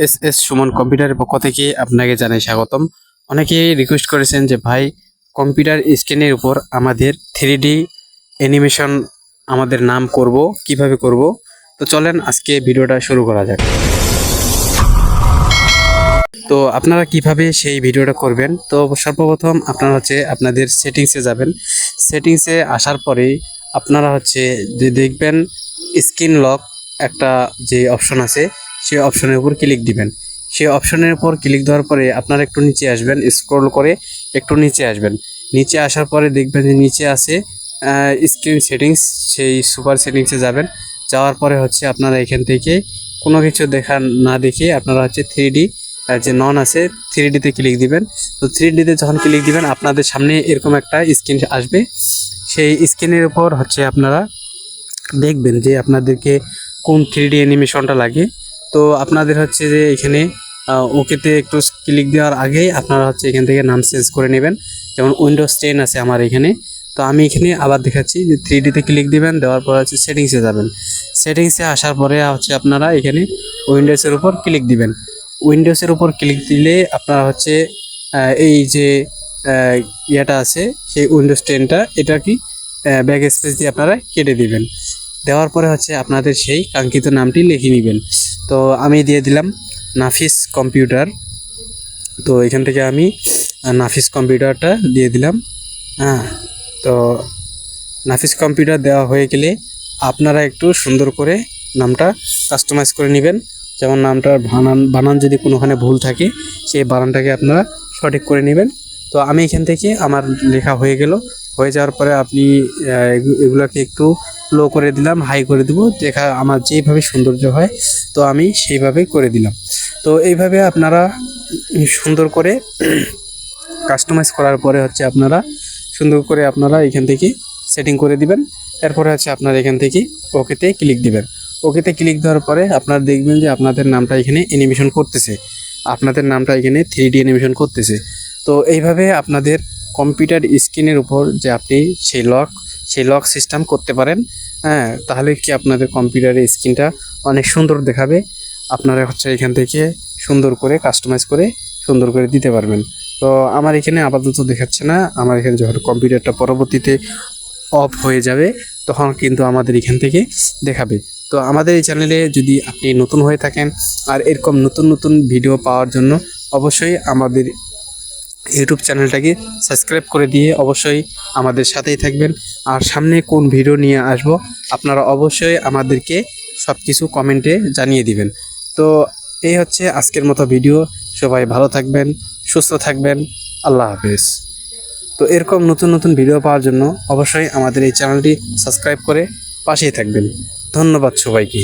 S S Suman কম্পিউটারের পক্ষ থেকে আপনাকে জানাই স্বাগতম। অনেকেই রিকোয়েস্ট করেছেন যে, ভাই, কম্পিউটার স্ক্রিনের উপর আমাদের থ্রি ডি অ্যানিমেশন আমাদের নাম করব, কীভাবে করব? তো চলেন, আজকে ভিডিওটা শুরু করা যাক। তো আপনারা কীভাবে সেই ভিডিওটা করবেন? তো সর্বপ্রথম আপনারা হচ্ছে আপনাদের সেটিংসে যাবেন। সেটিংসে আসার পরেই আপনারা হচ্ছে যে দেখবেন স্ক্রিন লক একটা যে অপশন আছে সেই অপশনের উপর ক্লিক দিবেন। সেই অপশনের উপর ক্লিক দেওয়ার পরে আপনারা একটু নিচে আসবেন স্ক্রল করে একটু নিচে আসবেন। নিচে আসার পরে দেখবেন যে নিচে আছে স্ক্রিন সেটিংস সেই সুপার সেটিংসে যাবেন। যাওয়ার পরে হচ্ছে আপনারা এখান থেকে কোনো কিছু দেখা না দেখে আপনারা হচ্ছে থ্রি যে নন আছে থ্রি ডিতে ক্লিক দিবেন। তো থ্রি ডিতে যখন ক্লিক দিবেন, আপনাদের সামনে এরকম একটা স্ক্রিন আসবে। সেই স্ক্রিনের উপর হচ্ছে আপনারা দেখবেন যে আপনাদেরকে কোন থ্রি ডি অ্যানিমেশনটা লাগে। তো আপনাদের হচ্ছে যে এখানে ওকেতে একটু ক্লিক দেওয়ার আগেই আপনারা হচ্ছে এখান থেকে নাম চেঞ্জ করে নেবেন। যেমন উইন্ডোজ টেন আছে আমার এখানে। তো আমি এখানে আবার দেখাচ্ছি যে থ্রি ডিতে ক্লিক দিবেন, দেওয়ার পর হচ্ছে সেটিংসে যাবেন। সেটিংসে আসার পরে হচ্ছে আপনারা এখানে উইন্ডোজের উপর ক্লিক দিবেন। উইন্ডোজের উপর ক্লিক দিলে আপনারা হচ্ছে এই যে ইয়েটা আছে, সেই উইন্ডোজ টেনটা এটা কি ব্যাক স্পেস দিয়ে আপনারা কেটে দিবেন। দেওয়ার পরে হচ্ছে আপনাদের সেই কাঙ্ক্ষিত নামটি লিখে নেবেন। তো আমি দিয়ে দিলাম নাফিস কম্পিউটার। তো এখান থেকে আমি নাফিস কম্পিউটারটা দিয়ে দিলাম। হ্যাঁ তো নাফিস কম্পিউটার দেওয়া হয়ে গেলে আপনারা একটু সুন্দর করে নামটা কাস্টমাইজ করে নেবেন। যেমন নামটার বানান বানান যদি কোনোখানে ভুল থাকে, সেই বানানটাকে আপনারা সঠিক করে নেবেন। তো আমি এখান থেকে আমার লেখা হয়ে গেল। হয়ে যাওয়ার পরে আপনি এগুলাকে একটু লো করে দিলাম হাই করে দেবো দেখা আমার যেভাবে সৌন্দর্য হয়, তো আমি সেইভাবেই করে দিলাম। তো এইভাবে আপনারা সুন্দর করে কাস্টমাইজ করার পরে হচ্ছে আপনারা সুন্দর করে আপনারা এখান থেকে সেটিং করে দিবেন। এরপরে হচ্ছে আপনারা এখান থেকে ওকেতে ক্লিক দিবেন। ওকেতে ক্লিক দেওয়ার পরে আপনারা দেখবেন যে আপনাদের নামটা এখানে অ্যানিমেশন করতেছে। আপনাদের নামটা এখানে থ্রি ডি অ্যানিমেশন করতেছে। তো এইভাবে আপনাদের কম্পিউটার স্ক্রিনের উপর যে আপনি সেই লক সেই লক সিস্টেম করতে পারেন। হ্যাঁ তাহলে কি আপনাদের কম্পিউটারের স্ক্রিনটা অনেক সুন্দর দেখাবে। আপনারা হচ্ছে এখান থেকে সুন্দর করে কাস্টমাইজ করে, সুন্দর করে দিতে পারবেন। তো আমার এখানে আপাতত দেখাচ্ছে না। আমার এখানে যখন কম্পিউটারটা পরবর্তীতে অফ হয়ে যাবে, তখন কিন্তু আমাদের এখান থেকে দেখাবে। তো আমাদের এই চ্যানেলে যদি আপনি নতুন হয়ে থাকেন, আর এরকম নতুন নতুন ভিডিও পাওয়ার জন্য অবশ্যই আমাদের ইউটিউব চ্যানেলটাকে সাবস্ক্রাইব করে দিয়ে অবশ্যই আমাদের সাথেই থাকবেন। আর সামনে কোন ভিডিও নিয়ে আসব, আপনারা অবশ্যই আমাদেরকে সব কিছু কমেন্টে জানিয়ে দিবেন। তো এই হচ্ছে আজকের মতো ভিডিও সবাই ভালো থাকবেন, সুস্থ থাকবেন। আল্লাহ হাফেজ। তো এরকম নতুন নতুন ভিডিও পাওয়ার জন্য অবশ্যই আমাদের এই চ্যানেলটি সাবস্ক্রাইব করে পাশেই থাকবেন। ধন্যবাদ সবাইকে।